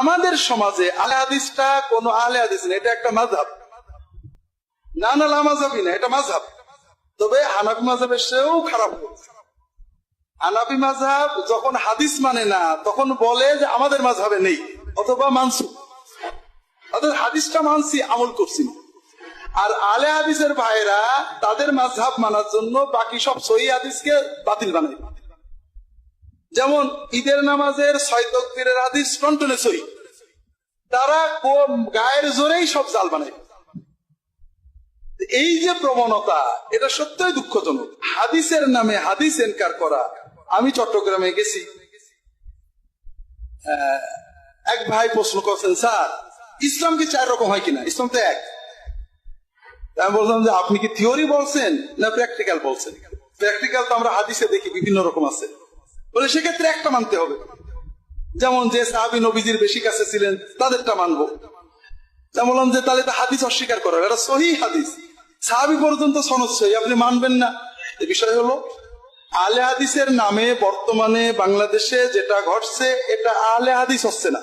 আমাদের সমাজে আলে হাদিসটা কোন আলে হাদিস না, এটা একটা মাঝহাব না না, লা না, এটা মাঝহাব তবে হানাফি মাঝহাবের সেও খারাপ হানাফি মাঝহাব যখন হাদিস মানে না, তখন বলে যে আমাদের মাঝহাবে নেই, অথবা মানসু অর্থাৎ হাদিসটা মানছি, আমল করছি না। আর আলে হাদিসের ভাইরা তাদের মাঝহাব মানার জন্য বাকি সব সহি হাদিসকে বাতিল বানায়। যেমন ঈদের নামাজের ছয় হাদিস টন্টনে সহি। তারা কোন- গায়ের জোরেই সব জাল বানায়। এই যে প্রবণতা, এটা সত্যই দুঃখজনক। হাদিসের নামে হাদিস এনকার করা, আমি চট্টগ্রামে গেছি। এক ভাই প্রশ্ন করছেন, স্যার, ইসলাম কি চার রকম হয় কিনা? ইসলাম তো এক। আমি বললাম যে, আপনি কি থিওরি বলছেন না প্র্যাকটিক্যাল বলছেন? প্র্যাকটিক্যাল তো আমরা হাদিসে দেখি বিভিন্ন রকম আছে। বলে, সেক্ষেত্রে একটা মানতে হবে। যেমন যে সাহাবি নবীজির বেশি কাছে ছিলেন, তাদেরটা মানবো। যেমন বললাম যে, তাহলে তো হাদিস অস্বীকার করার এটা সহি হাদিস। সাহাবি পর্যন্ত সনদ সহি, আপনি মানবেন না। এ বিষয় হলো, আলে হাদিসের নামে বর্তমানে বাংলাদেশে যেটা ঘটছে, এটা আলে হাদিস হচ্ছে না।